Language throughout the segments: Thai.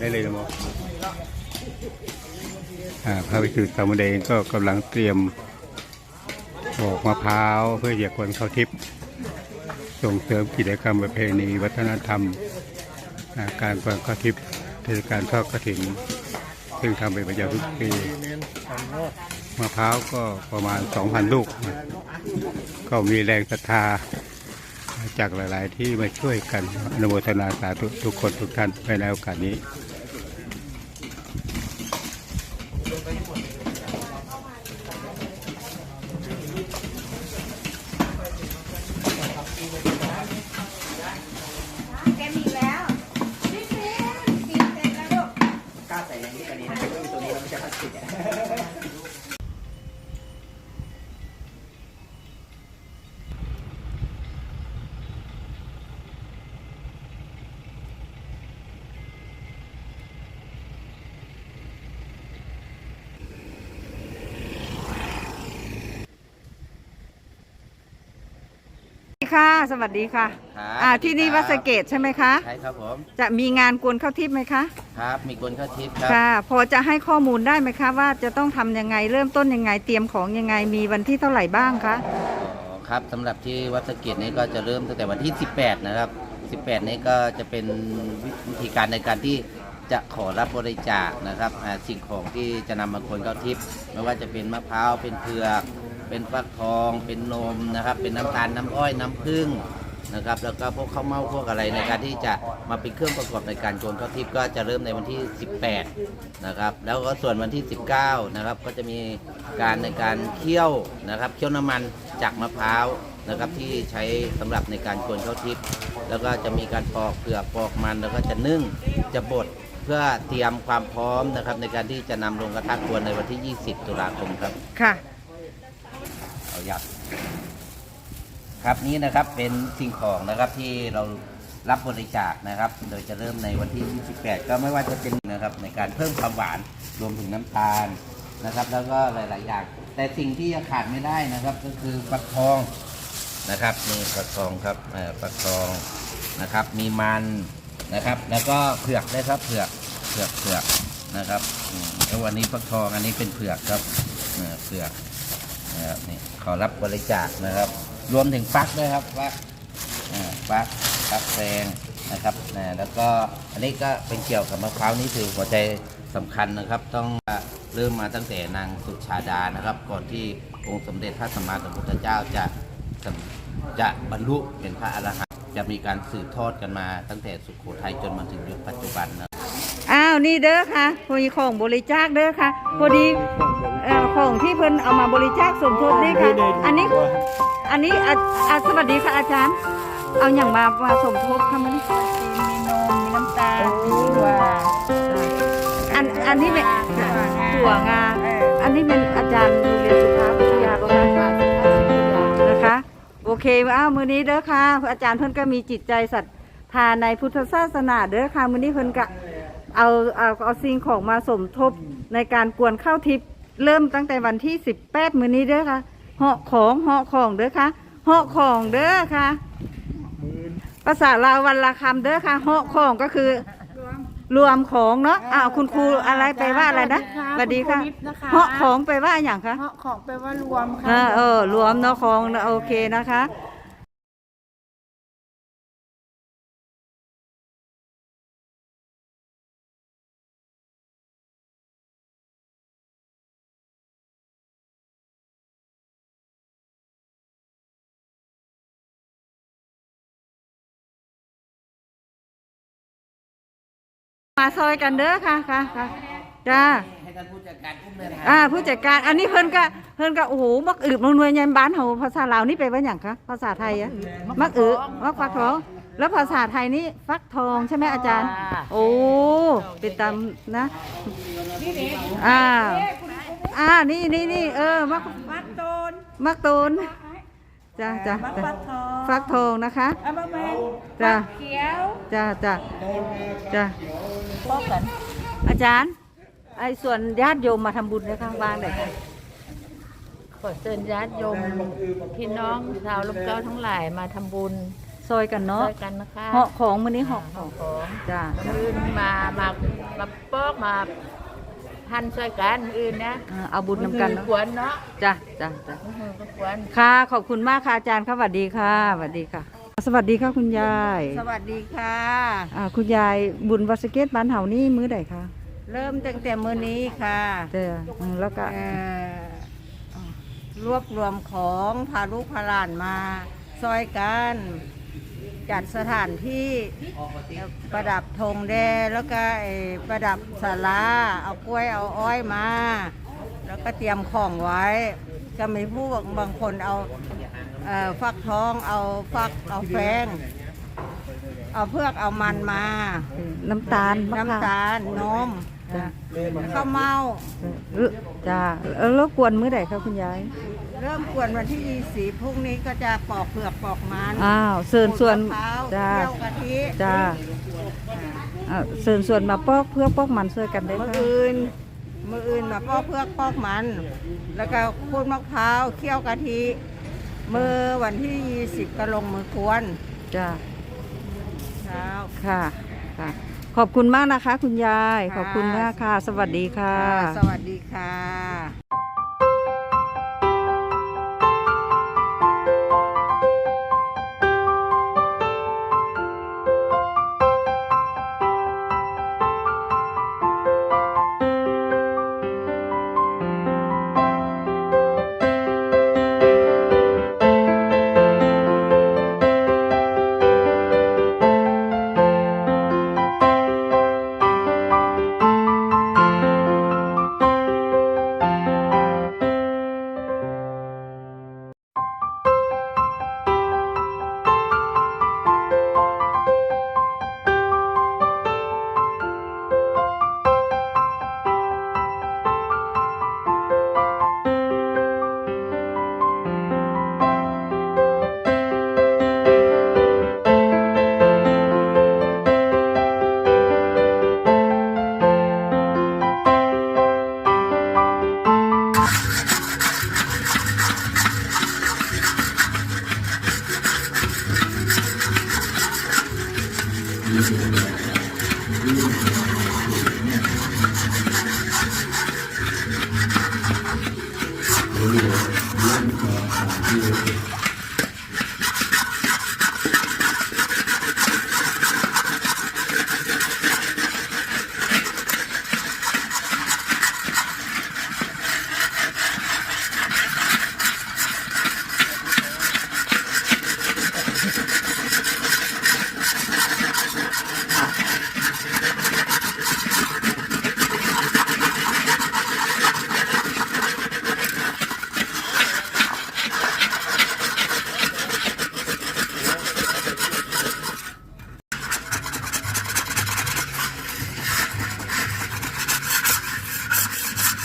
ได้เลยนะโมอพระวิสุทธิสามเณรก็กำลังเตรียมปอกมะพร้าวเพื่อเหยียกคนเข้าทิพย์ส่งเสริมกิจกรรมประเพณีวัฒนธรรม การปอนเข้าทิพย์เทศกาลทอดกฐินซึ่งทำเป็นประจำทุกปีมะพร้าวก็ประมาณ 2,000 ลูก ก็มีแรงศรัทธาจากหลาย ๆ ที่มาช่วยกันอนุโมทนาสาธุทุกคนทุกท่านไปในโอกาสนี้ แกมีแล้วพี่เซนกินเสร็จแล้วลูก กล้าใส่แรงที่กว่านี้นะไม่มีตัวนี้แล้วมันจะพลาสติกอะ ค่ะ สวัสดีค่ะครับอ่าที่นี่วัดสะเกตใช่ไหมคะ ใช่ครับผม จะมีงานกวนข้าวทิพย์ไหมคะ ครับ มีกลเข้าทิพย์ครับ ค่ะ พอจะให้ข้อมูลได้ไหมคะ ว่าจะต้องทำยังไงเริ่มต้นยังไงเตรียมของยังไงมีวันที่เท่าไหร่บ้างคะอ๋อครับสำหรับที่วัดสะเก็ดนี้ก็จะเริ่มตั้งแต่วันที่ 18 นะครับ 18 นี้ก็จะเป็นวิธีการในการที่จะขอรับบริจาคนะครับอ่าสิ่งของที่จะนำมาคนเข้าทิพย์ไม่ว่าจะเป็นมะพร้าว เป็นเผือก เป็นฟักทองเป็นนมนะครับ เป็นน้ำตาลน้ำอ้อยน้ำผึ้งนะครับ แล้วก็พวกข้าวเม่าพวกอะไรในการที่จะมาเป็นเครื่องประกอบในการโจรเข้าทิพย์ก็จะเริ่มในวันที่ 18 นะครับ แล้วก็ส่วนวันที่ 19 นะครับ ก็จะมีการในการเคี่ยวนะครับเคี่ยวน้ำมันจากมะพร้าวนะครับที่ใช้สำหรับในการโจรเข้าทิพย์แล้วก็จะมีการปอกเปลือกปอกมัน แล้วก็จะนึ่งจะบดเพื่อเตรียมความพร้อมนะครับในการที่จะนำลงกระทะกวนในวันที่ 20 ตุลาคมครับ ค่ะ เอายัดครับนี้นะครับเป็นสิ่งของนะครับที่เรารับบริจาคนะครับ โดยจะเริ่มในวันที่ 28 ก็ไม่ว่าจะเป็นนะครับในการเพิ่มความหวานรวมถึงน้ำตาลนะครับ แล้วก็หลาย ๆ อย่าง แต่สิ่งที่ยังขาดไม่ได้นะครับ ก็คือฟักทองนะครับนี่ฟักทองครับเอ่อฟักทองนะครับ มีมันนะครับ แล้วก็เผือกได้ครับเผือกเผือกเผือกนะครับแล้ววันนี้ฟักทองอันนี้เป็นเผือกครับเออเผือกนะครับนี่ ขอรับบริจาคนะครับ รวมถึงฟักด้วยครับฟักฟักฟักแฟงนะครับนะแล้วก็อันนี้ก็เป็นเกี่ยวกับมะพร้าวนี่คือหัวใจสำคัญนะครับ ต้องเริ่มมาตั้งแต่นางสุชาดานะครับ ก่อนที่องค์สมเด็จพระสัมมาสัมพุทธเจ้าจะจะบรรลุเป็นพระอรหันต์จะมีการสืบทอดกันมาตั้งแต่สุโขทัยจนมาถึงยุคปัจจุบันนะอ้าวนี่เด้อค่ะพอดีของบริจาคเด้อค่ะพอดี ของที่เพิ่นเอามาบริจาคสมทบนี่ค่ะ อันนี้ อันนี้อะอะสวัสดีค่ะอาจารย์ เอาอย่างมามาสมทบค่ะมันมีนมมีน้ำตาลมีถั่วอันอันนี้เป็นถั่วงาถั่วงาเอออันนี้เป็นอาจารย์โรงเรียนสุภาพวิทยาประมาณนะคะ โอเคอ้าวมือนี้เด้อค่ะ อาจารย์เพิ่นก็มีจิตใจศรัทธาในพุทธศาสนาเด้อค่ะมือนี้เพิ่นก็เอาเอาเอาสิ่งของมาสมทบในการกวนข้าวทิพย์ เริ่มตั้งแต่วันที่สิบแปดมือนี้เด้อค่ะเหาะของเหาะของเด้อค่ะเหาะของเด้อค่ะ ภาษาลาววันละคำเด้อค่ะเหาะของก็คือ รวมของเนาะอ้าวคุณครูอะไรไปว่าอะไรนะสวัสดีค่ะณรูนินะคะ เหาะของไปว่าอย่างคะเหาะของแปลว่ารวมค่ะเออเออรวมเนาะของเนอะโอเคนะคะ มาซอยกันเด้อค่ะค่ะค่ะจ้าให้ท่านผู้จัดการอุ้มเลยนะอ่าผู้จัดการอันนี้เพิ่นก็เพิ่นก็โอ้โหมักอึบมักหน่วยยันบ้านเฮาภาษาลาวนี่ไปลว่าหยังคะภาษาไทยอะมักอึมักฟักทอง แล้วภาษาไทยนี่ฟักทองใช่ไหมอาจารย์ โอ้เป็นตามนะอ่าอ่านี่นี่นี่เออมักมัดโตนมักตูน จ้าจ้ามัดจ้าฟักทองฟักทองนะคะเอามาแมนจ้าเขียวจ้าจ้าจ้าพบกันอาจารย์ ไอ้ส่วนญาติโยมมาทำบุญในข้างบ้านเลยค่ะขอเชิญญาติโยมพี่น้องชาวลมเกล้าทั้งหลายมาทำบุญซอยกันด้เนาะวยกันนะคะเหาะของมื้อนี้เหาะของของจ้าขึ้นมามามาปอกมา พันช่วยกันอื่นนะอ่าเอาบุญนำกันเนาะควรเนาะจ้ะจ้ะจ้ะอื้อหือก็ควรค่ะ ขอบคุณมากค่ะอาจารย์ค่ะสวัสดีค่ะสวัสดีค่ะ สวัสดีค่ะคุณยายสวัสดีค่ะ อ่าคุณยายบุญวัดสะเก็ตบ้านเฮานี่มื้อใดคะเริ่มตั้งแต่มื้อนี้ค่ะเด้ออืมแล้วก็ เอ่อรวบรวมของพาลูกพาหลานมาซอยกัน จัดสถานที่ประดับธงแดงแล้วก็ไอ้ประดับศาลาเอากล้วยเอาอ้อยมา แล้วก็เตรียมของไว้ ก็มีผู้บางคนเอาเอ่อฟักทองเอาฟักเอาแฟงเอาเพือกเอามันมา น้ำตาลมะขามน้ำตาลนมจ้ะข้าวเมาเออจ้าแล้วรบกวนมื้อใดคะคุณยาย เริ่มกวนวันที่20พรุ่งนี้ก็จะปอกเปลือกปอกมันอ้าวเชิญส่วนขูดมะพร้าวจ้าเคี่ยวกะทิจ้าอ่าเชิญส่วนมาปอกเพื่อปอกมันช่วยกันได้มือค่ะอื่นมืออื่นมาปอกเปลือกปอกมัน แล้วก็ขูดมะพร้าวเคี่ยวกะทิมือวันที่20ก็ลงมือกวนจ้าเช้า ค่ะค่ะ ขอบคุณมากนะคะ คุณยายค่ะขอบคุณมากค่ะ สวัสดีค่ะ สวัสดีค่ะ We were 业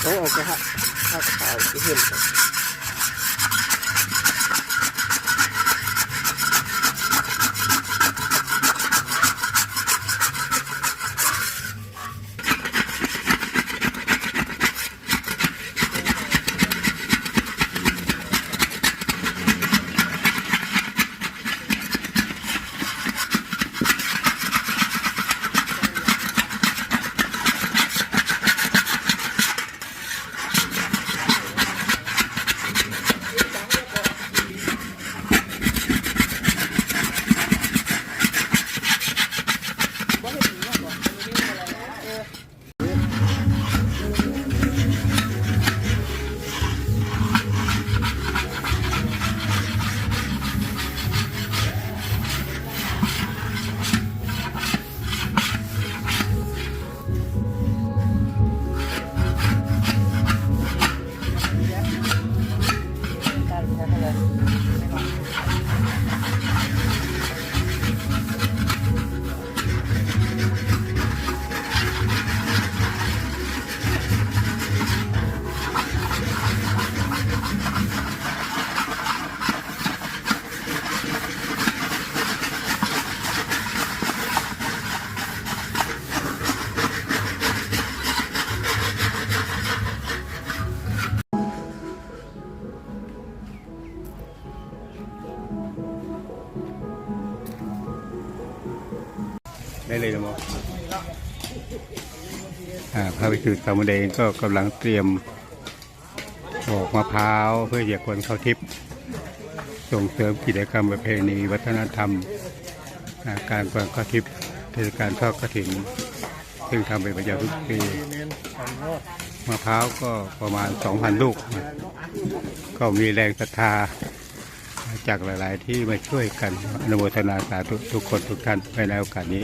ต้องออกไปหาหาข่าวที่เห็นครับ ได้เลยนะมอ่าพระวิสุทธิสามเณรก็กำลังเตรียมปอกมะพร้าวเพื่อเหยียกคนเข้าทิพย์ส่งเสริมกิจกรรมประเพณี วัฒนธรรม การกวนเข้าทิพย์เทศกาลทอดกระถิ่นซึ่งทำเป็นประจำทุกปีมะพร้าวก็ประมาณ 2,000 ลูก ก็มีแรงศรัทธาจากหลาย ๆ ที่มาช่วยกันอนุโมทนาสาธุทุกคนทุกท่านในโอกาสนี้